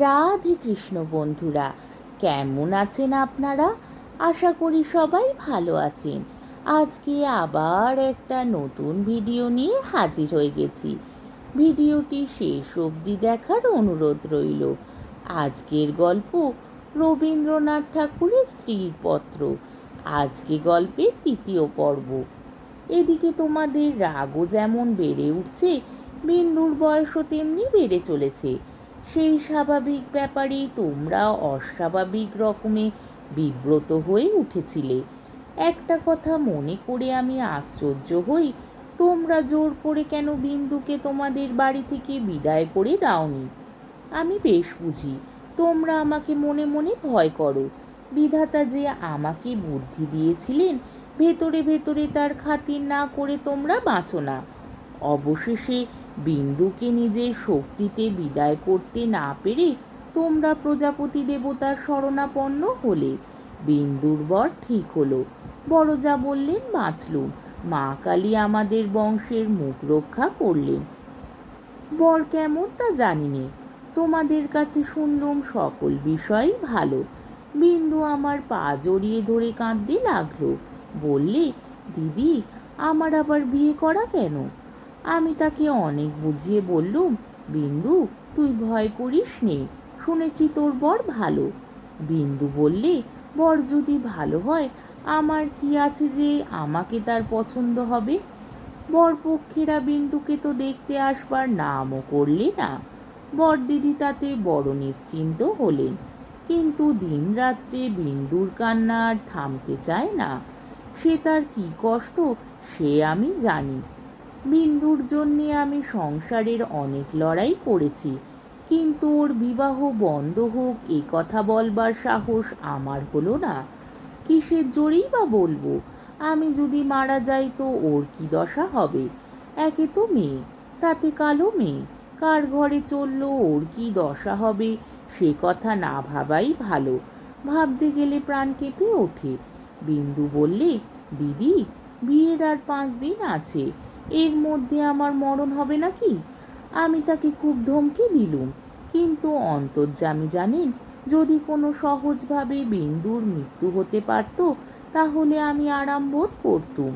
রাধে কৃষ্ণ বন্ধুরা, কেমন আছেন আপনারা? আশা করি সবাই ভালো আছেন। আজকে আবার একটা নতুন ভিডিও নিয়ে হাজির হয়ে গেছি। ভিডিওটি শেষ অবধি দেখার অনুরোধ রইল। আজকের গল্প রবীন্দ্রনাথ ঠাকুরের স্ত্রীর পত্র। আজকে গল্পের তৃতীয় পর্ব। এদিকে তোমাদের রাগও যেমন বেড়ে উঠছে, বিন্দুর বয়সও তেমনি বেড়ে চলেছে। সেই স্বাভাবিক ব্যাপারেই তোমরা অস্বাভাবিক রকমে বিব্রত হয়ে উঠেছিলে। একটা কথা মনে করে আমি আশ্চর্য হই, তোমরা জোর করে কেন বিন্দুকে তোমাদের বাড়ি থেকে বিদায় করে দাওনি? আমি বেশ বুঝি, তোমরা আমাকে মনে মনে ভয় করো। বিধাতা যে আমাকে বুদ্ধি দিয়েছিলেন, ভেতরে ভেতরে তার খাতির না করে তোমরা বাঁচো না। অবশেষে বিন্দুকে নিজের শক্তিতে বিদায় করতে না পেরে তোমরা প্রজাপতি দেবতার শরণাপন্ন হলে। বিন্দুর বর ঠিক হলো। বড় যা বললেন বাঁচলুম। মা কালী আমাদের বংশের মুখ রক্ষা করলেন। বর কেমন তা জানি নে তোমাদের কাছে শুনলুম সকল বিষয়ই ভালো। বিন্দু আমার পা জড়িয়ে ধরে কাঁদতে লাগল। বললে, দিদি, আমার আবার বিয়ে করা কেন? আমি তাকে অনেক বুঝিয়ে বললুম, বিন্দু, তুই ভয় করিস নে, শুনেছি তোর বর ভালো। বিন্দু বললে, বর যদি ভালো হয়, আমার কি আছে যে আমাকে তার পছন্দ হবে? বরপক্ষেরা বিন্দুকে তো দেখতে আসবার নামও করলে না। বর দিদি তাতে বড় নিশ্চিন্ত হলেন, কিন্তু দিন রাত্রে বিন্দুর কান্না আর থামতে চায় না। সে তার কি কষ্ট, সে আমি জানি। বিন্দুর জন্যে আমি সংসারের অনেক লড়াই করেছি। কিন্তু ওর বিবাহ বন্ধ হোক, এ কথা বলবার সাহস আমার হলো না। কিসের জোরেই বা বলব? আমি যদি মারা যাই তো ওর কি দশা হবে? একে তো মেয়ে, তাতে কালো মেয়ে। কার ঘরে চলল, ওর কি দশা হবে? সে কথা না ভাবাই ভালো। ভাবতে গেলে প্রাণ কেঁপে ওঠে। বিন্দু বললে, দিদি, বিয়ের আর পাঁচ দিন আছে। এর মধ্যে আমার মরণ হবে নাকি? আমি তাকে খুব ধমকি দিলুম। কিন্তু অন্তর্যামী জানেন, যদি কোনো সহজভাবে বিন্দুর মৃত্যু হতে পারত, তাহলে আমি আরাম বোধ করতুম।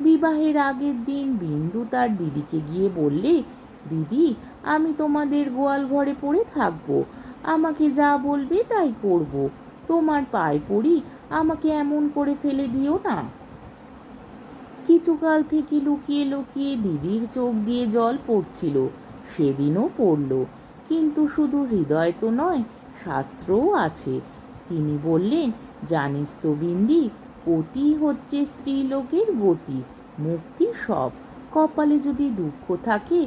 বিবাহের আগের দিন বিন্দু তার দিদিকে গিয়ে বললে, দিদি, আমি তোমাদের গোয়াল ঘরে পড়ে থাকব। আমাকে যা বলবে তাই করব। তোমার পায়ে পড়ি, আমাকে এমন করে ফেলে দিও না। কিছুকাল থেকে লুকিয়ে লুকিয়ে দিদির চোখ দিয়ে জল পড়ছিল, সেদিনও পড়ল। কিন্তু শুধু হৃদয় তো নয়, শাস্ত্রও আছে। তিনি বললেন, জানিস তো বিন্দি, পতি হচ্ছে স্ত্রীলোকের গতি, মুক্তি সব। কপালে যদি দুঃখ থাকে,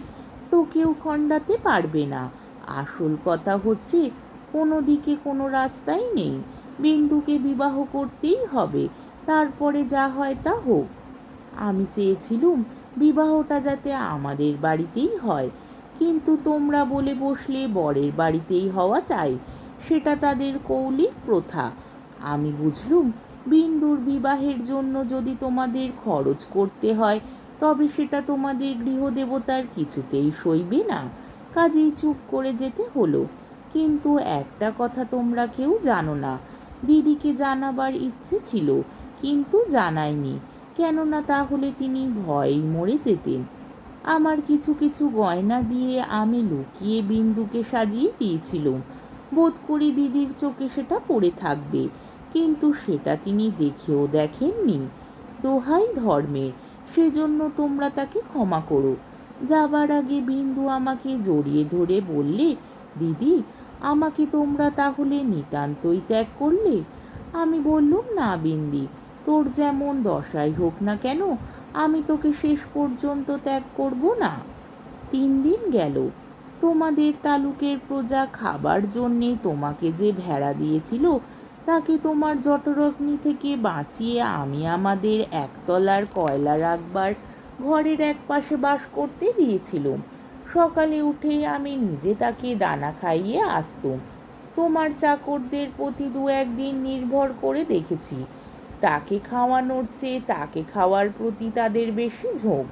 তো কেউ খণ্ডাতে পারবে না। আসল কথা হচ্ছে, কোনো দিকে কোনো রাস্তাই নেই। বিন্দুকে বিবাহ করতেই হবে, তারপরে যা হয় তা হোক। আমি চেয়েছিলুম বিবাহটা যাতে আমাদের বাড়িতেই হয়। কিন্তু তোমরা বলে বসলে বরের বাড়িতেই হওয়া চাই, সেটা তাদের কৌলিক প্রথা। আমি বুঝলুম বিন্দুর বিবাহের জন্য যদি তোমাদের খরচ করতে হয়, তবে সেটা তোমাদের গৃহদেবতার কিছুতেই সইবে না। কাজেই চুপ করে যেতে হলো। কিন্তু একটা কথা তোমরা কেউ জানো না। দিদিকে জানাবার ইচ্ছে ছিল, কিন্তু জানায়নি। কেননা তাহলে তিনি ভয়েই মরে যেতেন। আমার কিছু কিছু গয়না দিয়ে আমি লুকিয়ে বিন্দুকে সাজিয়ে দিয়েছিলাম। বোধ করি দিদির চোখে সেটা পড়ে থাকবে, কিন্তু সেটা তিনি দেখেও দেখেননি। দোহাই ধর্মের, সেজন্য তোমরা তাকে ক্ষমা করো। যাবার আগে বিন্দু আমাকে জড়িয়ে ধরে বললে, দিদি, আমাকে তোমরা তাহলে নিতান্তই ত্যাগ করলে? আমি বললুম, না বিন্দি তোর যেমন দশাই হোক না কেন, আমি তোকে শেষ পর্যন্ত ত্যাগ করব না। তিন দিন গেল। তোমাদের তালুকের প্রজা খাবার জন্যে তোমাকে যে ভেড়া দিয়েছিল, তাকে তোমার জটরগ্নি থেকে বাঁচিয়ে আমি আমাদের একতলার কয়লা রাখবার ঘরের এক পাশে বাস করতে দিয়েছিলুম। সকালে উঠেই আমি নিজে তাকে দানা খাইয়ে আসতুম। তোমার চাকরদের প্রতি দু একদিন নির্ভর করে দেখেছি। তাকে খাওয়ানোর চেয়ে তাকে খাওয়ার প্রতি তাদের বেশি ঝোঁক।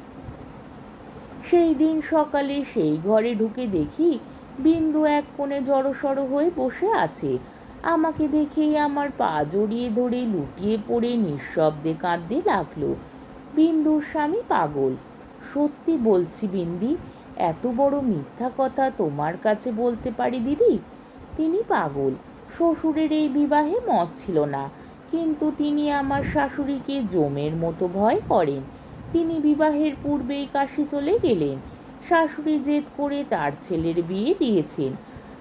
সেই দিন সকালে সেই ঘরে ঢুকে দেখি বিন্দু এক কোণে জড়সড় হয়ে বসে আছে। আমাকে দেখেই আমার পা জড়িয়ে ধরে লুটিয়ে পড়ে নিঃশব্দে কাঁদতে লাগল। বিন্দুর স্বামী পাগল। সত্যি বলছি বিন্দি, এত বড় মিথ্যা কথা তোমার কাছে বলতে পারি দিদি? তিনি পাগল। শ্বশুরের এই বিবাহে মত ছিল না। কিন্তু তিনি আমার শাশুড়িকে জমের মতো ভয় করেন। তিনি বিবাহের পূর্বেই কাশি চলে গেলেন। শাশুড়ি জেদ করে তার ছেলের বিয়ে দিয়েছেন।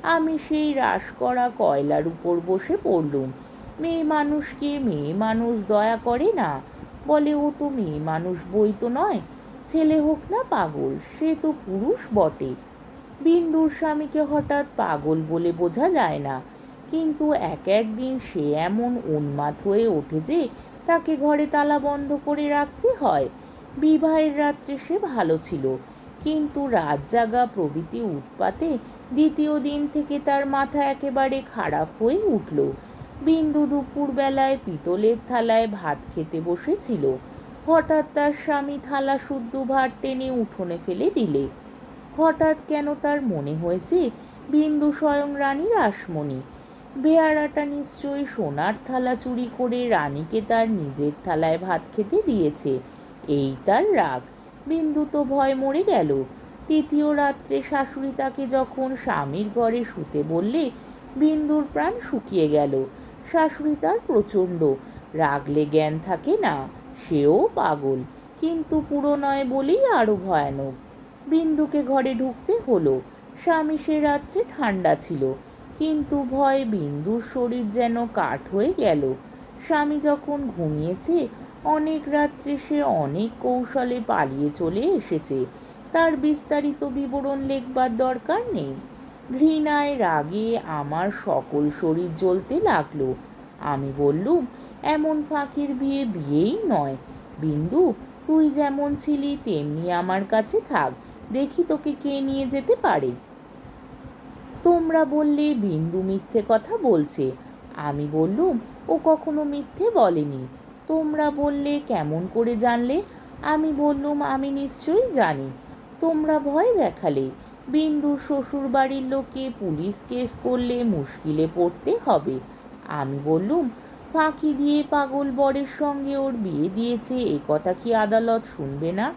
আমি সেই রাস করা কয়লার উপর বসে পড়লুম। মেয়ে মানুষকে মেয়ে মানুষ দয়া করে না। বলে, ও তো মেয়ে মানুষ বই তো নয়। ছেলে হোক না পাগল, সে তো পুরুষ বটে। বিন্দুর স্বামীকে হঠাৎ পাগল বলে বোঝা যায় না। কিন্তু এক একদিন সে এমন উন্মাদ হয়ে ওঠে যে তাকে ঘরে তালা বন্ধ করে রাখতে হয়। বিবাহের রাত্রে সে ভালো ছিল, কিন্তু রাত জাগা প্রভৃতি উৎপাতে দ্বিতীয় দিন থেকে তার মাথা একেবারে খারাপ হয়ে উঠল। বিন্দু দুপুরবেলায় পিতলের থালায় ভাত খেতে বসেছিল। হঠাৎ তার স্বামী থালা শুদ্ধ ভাত টেনে উঠোনে ফেলে দিলে। হঠাৎ কেন তার মনে হয়েছে, বিন্দু স্বয়ং রানী রাসমণি বেয়ারাটা নিশ্চয়ই সোনার থালা চুরি করে রানীকে তার নিজের থালায় ভাত খেতে দিয়েছে। এই তার রাগ। বিন্দু তো ভয় মরে গেল। তৃতীয় রাত্রে শাশুড়ি তাকে যখন স্বামীর ঘরে শুতে বললে, বিন্দুর প্রাণ শুকিয়ে গেল। শাশুড়ি তার প্রচণ্ড। রাগলে জ্ঞান থাকে না, সেও পাগল। কিন্তু পুরো নয় বলেই আরও ভয়ানক। বিন্দুকে ঘরে ঢুকতে হলো। স্বামী সে রাত্রে ঠান্ডা ছিল। কিন্তু ভয় বিন্দুর শরীর যেন কাঠ হয়ে গেল। স্বামী যখন ঘুমিয়েছে, অনেক রাত্রে সে অনেক কৌশলে পালিয়ে চলে এসেছে। তার বিস্তারিত বিবরণ লেখবার দরকার নেই। ঘৃণায় রাগে আমার সকল শরীর জ্বলতে লাগল। আমি বললুম, এমন ফাঁকির বিয়ে বিয়েই নয়। বিন্দু, তুই যেমন ছিলি, তেমনি আমার কাছে থাক। দেখি তোকে কে নিয়ে যেতে পারে। তোমরা বললে বিন্দু মিথ্যে কথা বলছে। আমি বললুম, ও কখনো মিথ্যে বলেনি। তোমরা বললে কেমন করে জানলে? আমি বললুম, আমি নিশ্চয়ই জানি। তোমরা ভয় দেখালে। বিন্দু শ্বশুর বাড়ির লোকে পুলিশ কেস করলে মুশকিলে পড়তে হবে। আমি বললুম, ফাঁকি দিয়ে পাগল বরের সঙ্গে ওর বিয়ে দিয়েছে, এ কথা কি আদালত শুনবে না?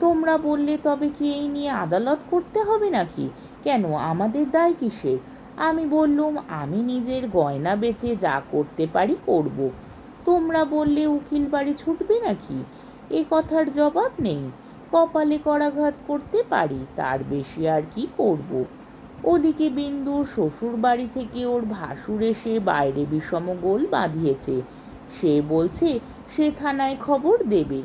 তোমরা বললে তবে কি এই নিয়ে আদালত করতে হবে নাকি? কেন আমাদের দায় কিসের আমি বললুম, আমি নিজের গয়না বেচে যা করতে পারি করব। তোমরা বললে উকিল বাড়ি ছুটবে নাকি? এ কথার জবাব নেই। কপালে করাঘাত করতে পারি, তার বেশি আর কি করব। ওদিকে বিন্দুর শ্বশুর বাড়ি থেকে ওর ভাসুর এসে বাইরে বিষম গোল বাঁধিয়েছে। সে বলছে, সে থানায় খবর দেবে।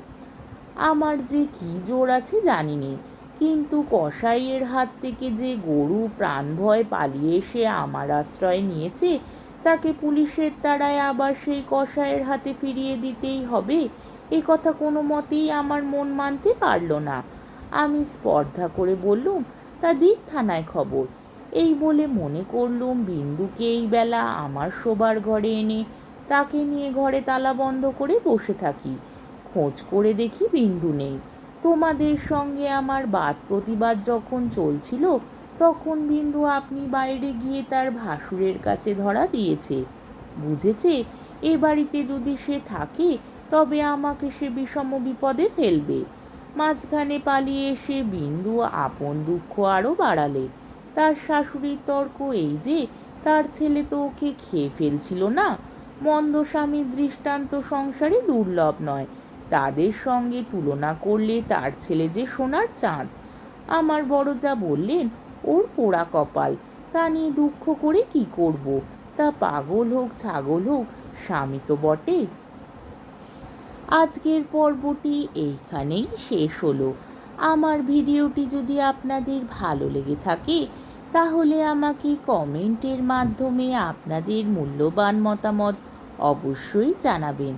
আমার যে কি জোর আছে জানিনি কিন্তু কসাইয়ের হাত থেকে যে গরু প্রাণ ভয় পালিয়ে এসে আমার আশ্রয় নিয়েছে, তাকে পুলিশের তারায় আবার সেই কসাইয়ের হাতে ফিরিয়ে দিতেই হবে, এ কথা কোনো মতেই আমার মন মানতে পারল না। আমি স্পর্ধা করে বললুম, তা দিক থানায় খবর। এই বলে মনে করলুম, বিন্দুকে এই বেলা আমার শোবার ঘরে এনে তাকে নিয়ে ঘরে তালা বন্ধ করে বসে থাকি। খোঁজ করে দেখি বিন্দু নেই। তোমাদের সঙ্গে আমার বাদ প্রতিবাদ যখন চলছিল, তখন বিন্দু আপনি বাইরে গিয়ে তার ভাসুরের কাছে ধরা দিয়েছে। বুঝেছে? এ বাড়িতে যদি সে থাকে, তবে আমাকে সে বিষম বিপদে ফেলবে। মাঝখানে পালিয়ে এসে বিন্দু আপন দুঃখ আরও বাড়ালে। তার শাশুড়ির তর্ক এই যে, তার ছেলে তো ওকে খেয়ে ফেলছিল না। মন্দ স্বামীর দৃষ্টান্ত সংসারে দুর্লভ নয়। তাদের সঙ্গে তুলনা করলে তার ছেলে যে সোনার চাঁদ। আমার বড় যা বললেন, ওর পোড়া কপাল, তা নিয়ে দুঃখ করে কি করব? তা পাগল হোক, ছাগল হোক, স্বামী তো বটে। আজকের পর্বটি এইখানেই শেষ হলো। আমার ভিডিওটি যদি আপনাদের ভালো লেগে থাকে, তাহলে আমাকে কমেন্টের মাধ্যমে আপনাদের মূল্যবান মতামত অবশ্যই জানাবেন।